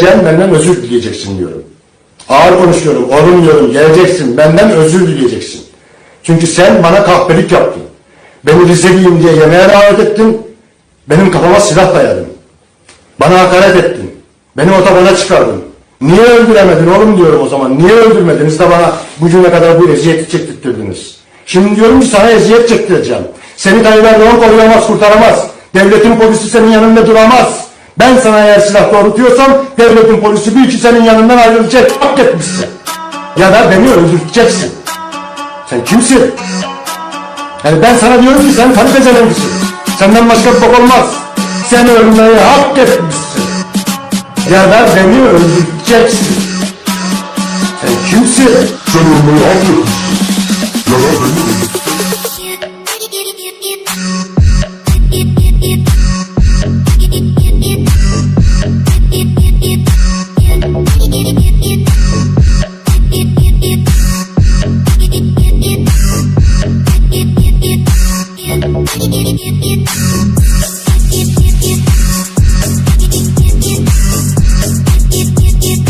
Cem benden özür dileyeceksin diyorum. Ağır konuşuyorum, oğlum diyorum, geleceksin, benden özür dileyeceksin. Çünkü sen bana kahpelik yaptın. Beni Rizeliyim diye yemeğe davet ettin, benim kafama silah dayadın. Bana hakaret ettin. Beni otobana çıkardın. Niye öldüremedin oğlum diyorum o zaman. Niye öldürmediniz de bana bugüne kadar bu eziyeti çektirttirdiniz. Şimdi diyorum ki sana eziyet çektireceğim. Seni Erdoğan koruyamaz, kurtaramaz. Devletin polisi senin yanında duramaz. Ben sana eğer silah doğrultuyorsam devletin polisi bir iki senin yanından ayrılacak. Hak etmişsin. Ya da beni öldüreceksin. Sen kimsin? Yani ben sana diyorum ki sen karı bezelenmişsin. Senden başka bir bok olmaz. Sen ölmeyi hak etmişsin. Ya da beni öldüreceksin. Sen kimsin? Sen ölmeyi hak etmişsin. Ya da beni öldüreceksin. It, it, it.